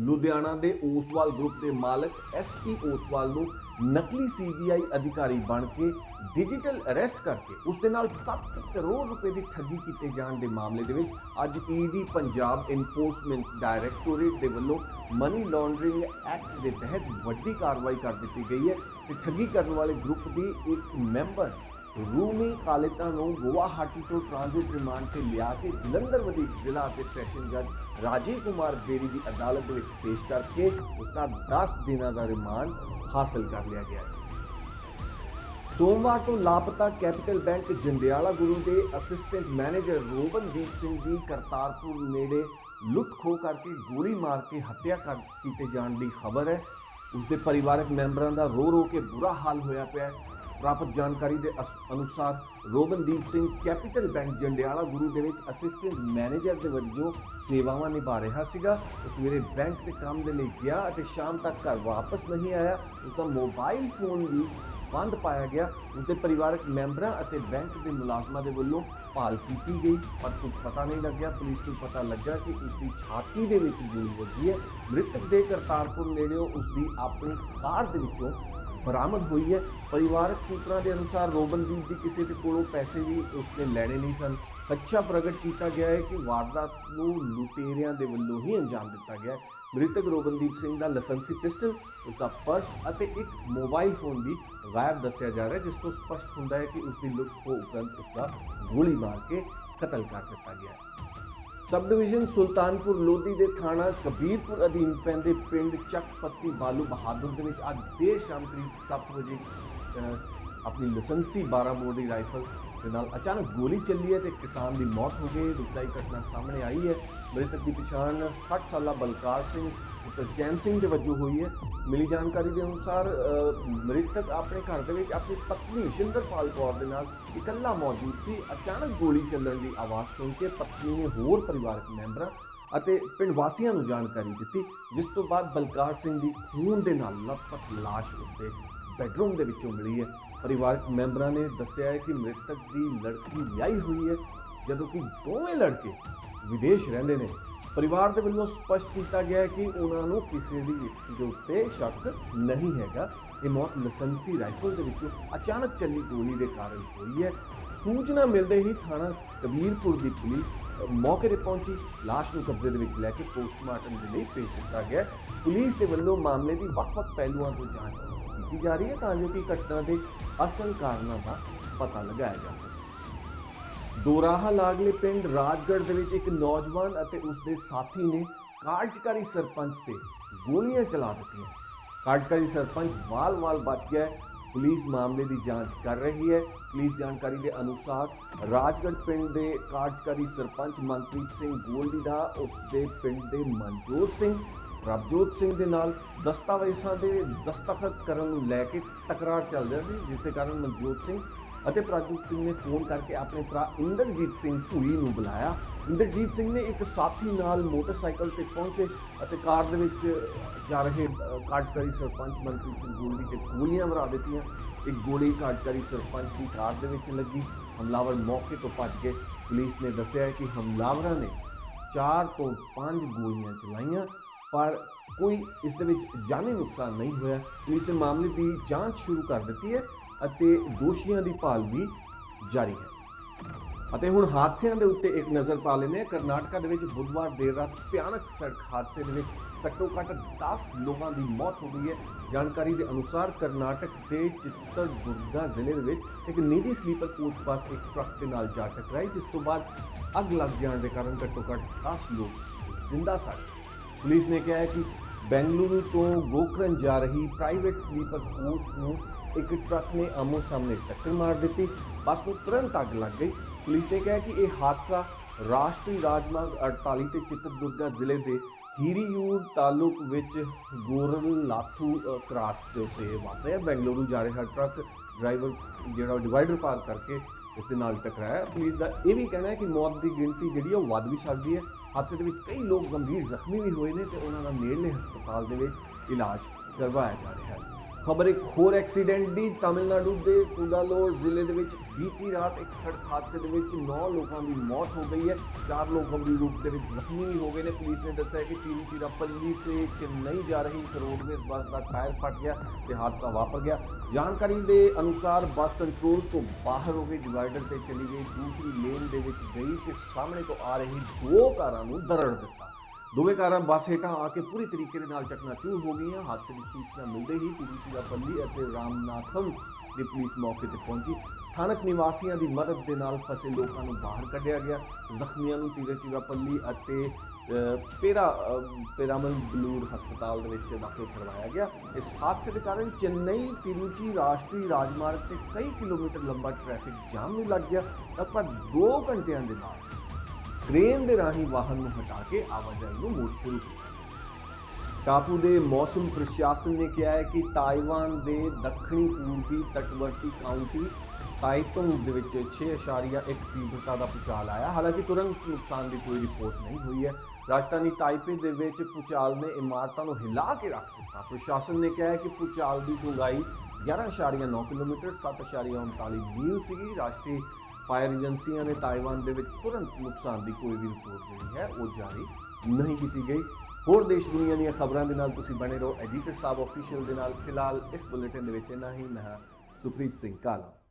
ਲੁਧਿਆਣਾ ਦੇ ਓਸਵਾਲ ਗਰੁੱਪ ਦੇ ਮਾਲਕ ਐਸਪੀ ਓਸਵਾਲ ਨੂੰ ਨਕਲੀ ਸੀਬੀਆਈ ਅਧਿਕਾਰੀ ਬਣ ਕੇ ਡਿਜੀਟਲ ਅਰੈਸਟ ਕਰਕੇ ਉਸ ਦੇ ਨਾਲ 7 ਕਰੋੜ ਰੁਪਏ ਦੀ ਠੱਗੀ ਕੀਤੇ ਜਾਣ ਦੇ ਮਾਮਲੇ ਦੇ ਵਿੱਚ ਅੱਜ ਈਡੀ ਪੰਜਾਬ ਇਨਫੋਰਸਮੈਂਟ ਡਾਇਰੈਕਟੋਰੇਟ ਦੇ ਵੱਲੋਂ ਮਨੀ ਲਾਂਡਰਿੰਗ ਐਕਟ ਦੇ ਤਹਿਤ ਵੱਡੀ ਕਾਰਵਾਈ ਕਰ ਦਿੱਤੀ ਗਈ ਹੈ ਤੇ ਠੱਗੀ ਕਰਨ ਵਾਲੇ ਗਰੁੱਪ ਦੀ ਇੱਕ ਮੈਂਬਰ ਰੂਮੀ ਖਾਲਿਤਾ ਨੂੰ ਗੁਵਾਹਾਟੀ ਤੋਂ ਟ੍ਰਾਂਜ਼ਿਟ ਰਿਮਾਂਡ ਤੇ ਲਿਆ ਕੇ ਜਲੰਧਰ ਵਧੀਕ ਜ਼ਿਲ੍ਹਾ ਅਤੇ ਸੈਸ਼ਨ ਜੱਜ ਰਾਜੀਵ ਕੁਮਾਰ ਬੇਰੀ ਦੀ ਅਦਾਲਤ ਦੇ ਵਿੱਚ ਪੇਸ਼ ਕਰਕੇ ਉਸ ਦਾ 10 ਦਿਨਾਂ ਦਾ ਰਿਮਾਂਡ ਹਾਸਲ ਕਰ ਲਿਆ ਗਿਆ ਹੈ। ਸੋਮਵਾਰ ਤੋਂ ਲਾਪਤਾ ਕੈਪੀਟਲ ਬੈਂਕ ਜੰਡਿਆਲਾ ਗੁਰੂ ਦੇ ਅਸਿਸਟੈਂਟ ਮੈਨੇਜਰ ਰੋਬਨਦੀਪ ਸਿੰਘ ਦੀ ਕਰਤਾਰਪੁਰ ਨੇੜੇ ਲੁੱਟ ਖੋਹ ਕਰਕੇ ਗੋਲੀ ਮਾਰ ਕੇ ਹੱਤਿਆ ਕਰ ਕੀਤੇ ਜਾਣ ਦੀ ਖਬਰ ਹੈ। ਉਸ ਦੇ ਪਰਿਵਾਰਕ ਮੈਂਬਰਾਂ ਦਾ ਰੋ ਰੋ ਕੇ ਬੁਰਾ ਹਾਲ ਹੋਇਆ ਪਿਆ ਹੈ। ਪ੍ਰਾਪਤ ਜਾਣਕਾਰੀ ਦੇ ਅਸ- ਅਨੁਸਾਰ ਰੋਬਨਦੀਪ ਸਿੰਘ ਕੈਪੀਟਲ ਬੈਂਕ ਜੰਡਿਆਲਾ ਗੁਰੂ ਦੇ ਵਿੱਚ ਅਸਿਸਟੈਂਟ ਮੈਨੇਜਰ ਦੇ ਵਜੋਂ ਸੇਵਾਵਾਂ ਨਿਭਾ ਰਿਹਾ ਸੀਗਾ। ਉਸ ਵੇਲੇ ਬੈਂਕ ਦੇ ਕੰਮ ਦੇ ਲਈ ਗਿਆ ਅਤੇ ਸ਼ਾਮ ਤੱਕ ਘਰ ਵਾਪਸ ਨਹੀਂ ਆਇਆ। ਉਸ ਦਾ ਮੋਬਾਈਲ ਫੋਨ ਵੀ ਬੰਦ ਪਾਇਆ ਗਿਆ। ਉਸ ਦੇ ਪਰਿਵਾਰਕ ਮੈਂਬਰਾਂ ਅਤੇ ਬੈਂਕ ਦੇ ਮੁਲਾਜ਼ਮਾਂ ਦੇ ਵੱਲੋਂ ਭਾਲ ਕੀਤੀ ਗਈ। ਪਰ ਕੁਝ ਪਤਾ ਨਹੀਂ ਲੱਗਿਆ। ਪੁਲਿਸ ਨੂੰ ਪਤਾ ਲੱਗਾ ਕਿ ਉਸ ਦੀ ਛਾਤੀ ਦੇ ਵਿੱਚ ਗੋਲੀ ਵੱਜੀ ਹੈ। ਮ੍ਰਿਤਕ ਦੇ ਕਰਤਾਰਪੁਰ ਨੇੜਿਓਂ ਉਸ ਦੀ ਆਪਣੀ ਕਾਰ ਦੇ ਵਿੱਚੋਂ ਬਰਾਮਦ ਹੋਈ ਹੈ। ਪਰਿਵਾਰਕ ਸੂਤਰਾਂ ਦੇ ਅਨੁਸਾਰ ਰੋਬਨਦੀਪ ਦੀ ਕਿਸੇ ਦੇ ਕੋਲੋਂ ਪੈਸੇ ਵੀ ਉਸਨੇ ਲੈਣੇ ਨਹੀਂ ਸਨ। ਅੱਛਾ ਪ੍ਰਗਟ ਕੀਤਾ ਗਿਆ ਹੈ ਕਿ ਵਾਰਦਾਤ ਨੂੰ ਲੁਟੇਰਿਆਂ ਦੇ ਵੱਲੋਂ ਹੀ ਅੰਜਾਮ ਦਿੱਤਾ ਗਿਆ ਮ੍ਰਿਤਕ ਰੋਬਨਦੀਪ ਸਿੰਘ ਦਾ ਲਾਇਸੈਂਸੀ ਪਿਸਟਲ ਉਸ ਦਾ ਪਰਸ ਅਤੇ ਇੱਕ ਮੋਬਾਈਲ ਫੋਨ ਵੀ ਗਾਇਬ ਦੱਸਿਆ ਜਾ ਰਿਹਾ ਜਿਸ ਤੋਂ ਸਪਸ਼ਟ ਹੁੰਦਾ ਹੈ ਕਿ ਉਸ ਦੀ ਲੁੱਟ ਖੋਹ ਉਪਰੰਤ ਉਸ ਦਾ ਗੋਲੀ ਮਾਰ ਕੇ ਕਤਲ ਕਰ ਦਿੱਤਾ ਗਿਆ ਹੈ। ਸਬ ਡਿਵੀਜ਼ਨ ਸੁਲਤਾਨਪੁਰ ਲੋਧੀ ਦੇ ਥਾਣਾ ਕਬੀਰਪੁਰ ਅਧੀਨ ਪੈਂਦੇ ਪਿੰਡ ਚੱਕਪੱਤੀ ਬਾਲੂ ਬਹਾਦਰ ਦੇ ਵਿੱਚ ਅੱਜ ਦੇਰ ਸ਼ਾਮ ਕਰੀਬ 7 ਵਜੇ ਆਪਣੀ ਲਾਇਸੈਂਸੀ 12 ਬੋਰ ਦੀ ਰਾਈਫਲ ਦੇ ਨਾਲ ਅਚਾਨਕ ਗੋਲੀ ਚੱਲੀ ਹੈ ਤੇ ਕਿਸਾਨ ਦੀ ਮੌਤ ਹੋ ਗਈ। ਦੁਖਦਾਈ ਘਟਨਾ ਸਾਹਮਣੇ ਆਈ ਹੈ। ਮ੍ਰਿਤਕ ਦੀ ਪਛਾਣ 60 ਸਾਲਾ ਬਲਕਾਰ ਸਿੰਘ ਚੈਨ ਸਿੰਘ ਦੇ ਵਜੋਂ ਹੋਈ ਹੈ। ਮਿਲੀ ਜਾਣਕਾਰੀ ਦੇ ਅਨੁਸਾਰ ਮ੍ਰਿਤਕ ਆਪਣੇ ਘਰ ਦੇ ਵਿੱਚ ਆਪਣੀ ਪਤਨੀ ਸ਼ਿੰਦਰਪਾਲ ਕੌਰ ਦੇ ਨਾਲ ਇਕੱਲਾ ਮੌਜੂਦ ਸੀ। ਅਚਾਨਕ ਗੋਲੀ ਚੱਲਣ ਦੀ ਆਵਾਜ਼ ਸੁਣ ਕੇ ਪਤਨੀ ਨੇ ਹੋਰ ਪਰਿਵਾਰਕ ਮੈਂਬਰਾਂ ਅਤੇ ਪਿੰਡ ਵਾਸੀਆਂ ਨੂੰ ਜਾਣਕਾਰੀ ਦਿੱਤੀ, ਜਿਸ ਤੋਂ ਬਾਅਦ ਬਲਕਾਰ ਸਿੰਘ ਦੀ ਖੂਨ ਦੇ ਨਾਲ ਲਪਟ ਲਾਸ਼ ਉਸਦੇ ਬੈਡਰੂਮ ਦੇ ਵਿੱਚੋਂ ਮਿਲੀ ਹੈ। ਪਰਿਵਾਰਕ ਮੈਂਬਰਾਂ ਨੇ ਦੱਸਿਆ ਹੈ ਕਿ ਮ੍ਰਿਤਕ ਦੀ ਲੜਕੀ ਵਿਆਹੀ ਹੋਈ ਹੈ ਜਦੋਂ ਕਿ ਦੋਵੇਂ ਲੜਕੇ ਵਿਦੇਸ਼ ਰਹਿੰਦੇ ਨੇ, ਪਰਿਵਾਰ ਦੇ ਵੱਲੋਂ ਸਪਸ਼ਟ ਕੀਤਾ ਗਿਆ ਹੈ ਕਿ ਉਹਨਾਂ ਨੂੰ ਕਿਸੇ ਦੀ ਵਿਅਕਤੀ ਦੇ ਉੱਤੇ ਸ਼ੱਕ ਨਹੀਂ ਹੈਗਾ। ਇਹ ਮੌਤ ਲਾਇਸੈਂਸੀ ਰਾਈਫਲ ਦੇ ਵਿੱਚੋਂ ਅਚਾਨਕ ਚੱਲੀ ਗੋਲੀ ਦੇ ਕਾਰਨ ਹੋਈ ਹੈ। ਸੂਚਨਾ ਮਿਲਦੇ ਹੀ ਥਾਣਾ ਕਬੀਰਪੁਰ ਦੀ ਪੁਲਿਸ ਮੌਕੇ ਤੇ ਪਹੁੰਚੀ। ਲਾਸ਼ ਨੂੰ ਕਬਜ਼ੇ ਦੇ ਵਿੱਚ ਲੈ ਕੇ ਪੋਸਟਮਾਰਟਮ ਦੇ ਲਈ ਭੇਜ ਦਿੱਤਾ ਗਿਆ ਪੁਲਿਸ ਦੇ ਵੱਲੋਂ ਮਾਮਲੇ ਦੀ ਵੱਖ-ਵੱਖ ਪਹਿਲੂਆਂ ਤੋਂ ਜਾਂਚ ਕੀਤੀ ਜਾ ਰਹੀ ਹੈ ਤਾਂ ਜੋ ਕਿ ਘਟਨਾ ਦੇ ਅਸਲ ਕਾਰਨਾਂ ਦਾ ਪਤਾ ਲਗਾਇਆ ਜਾ ਸਕੇ। ਦੋਰਾਹਾ ਲਾਗਲੇ ਪਿੰਡ ਰਾਜਗੜ੍ਹ ਦੇ ਵਿੱਚ ਇੱਕ ਨੌਜਵਾਨ ਅਤੇ ਉਸ ਦੇ ਸਾਥੀ ਨੇ ਕਾਰਜਕਾਰੀ ਸਰਪੰਚ ਤੇ ਗੋਲੀਆਂ ਚਲਾ ਦਿੱਤੀਆਂ। ਕਾਰਜਕਾਰੀ ਸਰਪੰਚ ਵਾਲ-ਵਾਲ ਬਚ ਗਿਆ ਪੁਲਿਸ ਮਾਮਲੇ ਦੀ ਜਾਂਚ ਕਰ ਰਹੀ ਹੈ। ਪੁਲਿਸ ਜਾਣਕਾਰੀ ਦੇ ਅਨੁਸਾਰ ਰਾਜਗੜ੍ਹ ਪਿੰਡ ਦੇ ਕਾਰਜਕਾਰੀ ਸਰਪੰਚ ਮਨਪ੍ਰੀਤ ਸਿੰਘ ਗੋਲਡੀ ਦਾ ਉਸ ਦੇ ਪਿੰਡ ਦੇ ਮਨਜੋਤ ਸਿੰਘ ਰਬਜੋਤ ਸਿੰਘ ਦੇ ਨਾਲ ਦਸਤਾਵੇਜ਼ਾਂ ਦੇ ਦਸਤਖਤ ਕਰਨ ਨੂੰ ਲੈ ਕੇ ਤਕਰਾਰ ਚੱਲ ਰਿਹਾ ਸੀ, ਜਿਸ ਦੇ ਕਾਰਨ ਮਨਜੋਤ ਸਿੰਘ ਅਤੇ ਪ੍ਰਭਜੋਤ ਸਿੰਘ ਨੇ ਫੋਨ ਕਰਕੇ ਆਪਣੇ ਭਰਾ ਇੰਦਰਜੀਤ ਸਿੰਘ ਭੂਈ ਨੂੰ ਬੁਲਾਇਆ। ਇੰਦਰਜੀਤ ਸਿੰਘ ਨੇ ਇੱਕ ਸਾਥੀ ਨਾਲ ਮੋਟਰਸਾਈਕਲ ਤੇ ਪਹੁੰਚੇ ਅਤੇ ਕਾਰ ਦੇ ਵਿੱਚ ਜਾ ਰਹੇ ਕਾਰਜਕਾਰੀ ਸਰਪੰਚ ਮਨਪ੍ਰੀਤ ਸਿੰਘ ਗੋਲਡੀ ਤੇ ਗੋਲੀਆਂ ਵਰਾ ਦਿੱਤੀਆਂ। ਇੱਕ ਗੋਲੀ ਕਾਰਜਕਾਰੀ ਸਰਪੰਚ ਦੀ ਕਾਰ ਦੇ ਵਿੱਚ ਲੱਗੀ। ਹਮਲਾਵਰ ਮੌਕੇ ਤੋਂ ਭੱਜ ਗਏ। ਪੁਲਿਸ ਨੇ ਦੱਸਿਆ ਕਿ ਹਮਲਾਵਰਾਂ ਨੇ 4 ਤੋਂ 5 ਗੋਲੀਆਂ ਚਲਾਈਆਂ, ਪਰ ਕੋਈ ਇਸ ਦੇ ਵਿੱਚ ਜਾਨੀ ਨੁਕਸਾਨ ਨਹੀਂ ਹੋਇਆ। ਪੁਲਿਸ ਨੇ ਮਾਮਲੇ ਦੀ ਜਾਂਚ ਸ਼ੁਰੂ ਕਰ ਦਿੱਤੀ ਹੈ। ਅਤੇ ਦੋਸ਼ੀਆਂ ਦੀ ਭਾਲ ਵੀ ਜਾਰੀ ਹੈ। ਅਤੇ ਹੁਣ ਹਾਦਸਿਆਂ ਦੇ ਉੱਤੇ ਇੱਕ ਨਜ਼ਰ ਪਾ ਲੈਂਦੇ ਹਾਂ। ਕਰਨਾਟਕਾ ਦੇ ਵਿੱਚ ਬੁੱਧਵਾਰ ਦੇਰ ਰਾਤ ਭਿਆਨਕ ਸੜਕ ਹਾਦਸੇ ਦੇ ਵਿੱਚ ਘੱਟੋ ਘੱਟ 10 ਲੋਕਾਂ ਦੀ ਮੌਤ ਹੋ ਗਈ ਹੈ। ਜਾਣਕਾਰੀ ਦੇ ਅਨੁਸਾਰ ਕਰਨਾਟਕ ਦੇ ਚਿੱਤਰਦੁਰਗਾ ਜ਼ਿਲ੍ਹੇ ਦੇ ਵਿੱਚ ਇੱਕ ਨਿੱਜੀ ਸਲੀਪਰ ਕੋਚ ਬੱਸ ਇੱਕ ਟਰੱਕ ਦੇ ਨਾਲ ਜਾ ਟਕਰਾਈ, ਜਿਸ ਤੋਂ ਬਾਅਦ ਅੱਗ ਲੱਗ ਜਾਣ ਦੇ ਕਾਰਨ ਘੱਟੋ ਘੱਟ 10 ਲੋਕ ਜ਼ਿੰਦਾ ਸੜ ਗਏ ਪੁਲਿਸ ਨੇ ਕਿਹਾ ਹੈ ਕਿ ਬੈਂਗਲੁਰੂ ਤੋਂ ਗੋਕਰਨ ਜਾ ਰਹੀ ਪ੍ਰਾਈਵੇਟ ਸਲੀਪਰ ਕੋਚ ਨੂੰ ਇੱਕ ਟਰੱਕ ਨੇ ਆਮੋ ਸਾਹਮਣੇ ਟੱਕਰ ਮਾਰ ਦਿੱਤੀ। ਬੱਸ ਨੂੰ ਤੁਰੰਤ ਅੱਗ ਲੱਗ ਗਈ। ਪੁਲਿਸ ਨੇ ਕਿਹਾ ਕਿ ਇਹ ਹਾਦਸਾ ਰਾਸ਼ਟਰੀ ਰਾਜਮਾਰਗ 48 ਤੇ ਚਿੱਤਰਦੁਰਗਾ ਜ਼ਿਲ੍ਹੇ ਦੇ ਹੀਰੀਯੂਰ ਤਾਲੁਕ ਵਿੱਚ ਗੋਰਲ ਲਾਥੂ ਕ੍ਰਾਸ ਦੇ ਉੱਤੇ ਵਾਪਰਿਆ ਬੈਂਗਲੁਰੂ ਜਾ ਰਿਹਾ ਟਰੱਕ। ਡਰਾਈਵਰ ਜਿਹੜਾ ਡਿਵਾਈਡਰ ਪਾਰ ਕਰਕੇ ਇਸ ਦੇ ਨਾਲ ਟਕਰਾਇਆ ਪੁਲਿਸ ਦਾ ਇਹ ਵੀ ਕਹਿਣਾ ਹੈ ਕਿ ਮੌਤ ਦੀ ਗਿਣਤੀ ਜਿਹੜੀ ਹੈ ਉਹ ਵੱਧ ਵੀ ਸਕਦੀ ਹੈ। ਹਾਦਸੇ ਦੇ ਵਿੱਚ ਕਈ ਲੋਕ ਗੰਭੀਰ ਜ਼ਖਮੀ ਵੀ ਹੋਏ ਨੇ ਤੇ ਉਹਨਾਂ ਦਾ ਨੇੜਲੇ ਹਸਪਤਾਲ ਦੇ ਵਿੱਚ ਇਲਾਜ ਕਰਵਾਇਆ ਜਾ ਰਿਹਾ ਹੈ। ਖਬਰ ਇੱਕ ਹੋਰ ਐਕਸੀਡੈਂਟ ਦੀ ਤਾਮਿਲਨਾਡੂ ਦੇ ਕੁਡਾਲੋਰ ਜ਼ਿਲ੍ਹੇ ਦੇ ਵਿੱਚ ਬੀਤੀ ਰਾਤ ਇੱਕ ਸੜਕ ਹਾਦਸੇ ਦੇ ਵਿੱਚ 9 ਲੋਕਾਂ ਦੀ ਮੌਤ ਹੋ ਗਈ ਹੈ। ਚਾਰ ਲੋਕ ਗੰਭੀਰ ਰੂਪ ਦੇ ਵਿੱਚ ਜ਼ਖਮੀ ਵੀ ਹੋ ਗਏ ਨੇ। ਪੁਲਿਸ ਨੇ ਦੱਸਿਆ ਕਿ ਤਿਰੂਚਿਰਾਪੱਲੀ ਤੇ ਚੇਨਈ ਜਾ ਰਹੀ ਇੱਕ ਰੋਡਵੇਜ਼ ਬੱਸ ਦਾ ਟਾਇਰ ਫਟ ਗਿਆ ਤੇ ਹਾਦਸਾ ਵਾਪਰ ਗਿਆ। ਜਾਣਕਾਰੀ ਦੇ ਅਨੁਸਾਰ ਬੱਸ ਕੰਟਰੋਲ ਤੋਂ ਬਾਹਰ ਹੋ ਕੇ ਡਿਵਾਈਡਰ ਤੇ ਚਲੀ ਗਈ। ਦੂਸਰੀ ਲੇਨ ਦੇ ਵਿੱਚ ਗਈ ਤੇ ਸਾਹਮਣੇ ਤੋਂ ਆ ਰਹੀ ਦੋ ਕਾਰਾਂ ਨੂੰ ਦਰੜ ਦਿੱਤਾ। ਦੋਵੇਂ ਕਾਰਾਂ ਬੱਸ ਹੇਠਾਂ ਆ ਕੇ ਪੂਰੀ ਤਰੀਕੇ ਦੇ ਨਾਲ ਚਕਨਾਚੂਰ ਹੋ ਗਈਆਂ। ਹਾਦਸੇ ਦੀ ਸੂਚਨਾ ਮਿਲਦੇ ਹੀ ਤਿਰੂਚਿਰਾਪੱਲੀ ਅਤੇ ਰਾਮਨਾਥਮ ਦੀ ਪੁਲਿਸ ਮੌਕੇ ਤੇ ਪਹੁੰਚੀ। ਸਥਾਨਕ ਨਿਵਾਸੀਆਂ ਦੀ ਮਦਦ ਦੇ ਨਾਲ ਫਸੇ ਲੋਕਾਂ ਨੂੰ ਬਾਹਰ ਕੱਢਿਆ ਗਿਆ। ਜ਼ਖਮੀਆਂ ਨੂੰ ਤਿਰੂਚਿਰਾਪੱਲੀ ਅਤੇ ਪੇਰਾ ਪੇਰਾਮਲ ਬਲੂਰ ਹਸਪਤਾਲ ਦੇ ਵਿੱਚ ਦਾਖਲ ਕਰਵਾਇਆ ਗਿਆ। ਇਸ ਹਾਦਸੇ ਦੇ ਕਾਰਨ ਚੇਨਈ, ਤਿਰੂਚੀ ਰਾਸ਼ਟਰੀ ਰਾਜਮਾਰਗ ਤੇ ਕਈ ਕਿਲੋਮੀਟਰ ਲੰਬਾ ਟ੍ਰੈਫਿਕ ਜਾਮ ਵੀ ਲੱਗ ਗਿਆ। ਲਗਭਗ 2 ਘੰਟਿਆਂ ਦੇ ਨਾਲ ਕ੍ਰੇਨ ਦੇ ਰਾਹੀਂ ਵਾਹਨ ਨੂੰ ਹਟਾ ਕੇ ਆਵਾਜਾਈ ਨੂੰ ਮੁੜ ਸ਼ੁਰੂ ਕੀਤਾ। ਟਾਪੂ ਦੇ ਮੌਸਮ ਪ੍ਰਸ਼ਾਸਨ ਨੇ ਕਿਹਾ ਹੈ ਕਿ ਤਾਈਵਾਨ ਦੇ ਦੱਖਣੀ ਪੂਰਬੀ ਤਟਵਰਤੀ ਕਾਉਂਟੀ ਤਾਈਤੋਂਗ ਦੇ ਵਿੱਚ 6.1 ਤੀਬਰਤਾ ਦਾ ਭੂਚਾਲ ਆਇਆ। ਹਾਲਾਂਕਿ ਤੁਰੰਤ ਨੁਕਸਾਨ ਦੀ ਕੋਈ ਰਿਪੋਰਟ ਨਹੀਂ ਹੋਈ ਹੈ। ਰਾਜਧਾਨੀ ਤਾਈਪੇ ਦੇ ਵਿੱਚ ਭੂਚਾਲ ਨੇ ਇਮਾਰਤਾਂ ਨੂੰ ਹਿਲਾ ਕੇ ਰੱਖ ਦਿੱਤਾ। ਪ੍ਰਸ਼ਾਸਨ ਨੇ ਕਿਹਾ ਹੈ ਕਿ ਭੂਚਾਲ ਦੀ ਡੂੰਘਾਈ 11.9 ਕਿਲੋਮੀਟਰ 7.39 ਮੀਲ ਸੀਗੀ। ਰਾਸ਼ਟਰੀ ਫਾਇਰ ਏਜੰਸੀਆਂ ਨੇ ਤਾਈਵਾਨ ਦੇ ਵਿੱਚ ਤੁਰੰਤ ਨੁਕਸਾਨ ਦੀ ਕੋਈ ਵੀ ਰਿਪੋਰਟ ਜਿਹੜੀ ਹੈ ਉਹ ਜਾਰੀ ਨਹੀਂ ਕੀਤੀ ਗਈ। ਹੋਰ ਦੇਸ਼ ਦੁਨੀਆ ਦੀਆਂ ਖਬਰਾਂ ਦੇ ਨਾਲ ਤੁਸੀਂ ਬਣੇ ਰਹੋ। ਐਡੀਟਰ ਸਾਹਿਬ ਅਫੀਸ਼ੀਅਲ ਦੇ ਨਾਲ। ਫਿਲਹਾਲ ਇਸ ਬੁਲੇਟਿਨ ਦੇ ਵਿੱਚ ਇੰਨਾ ਹੀ। ਮੈਂ ਹਾਂ ਸੁਪ੍ਰੀਤ ਸਿੰਘ ਕਾਲਾ।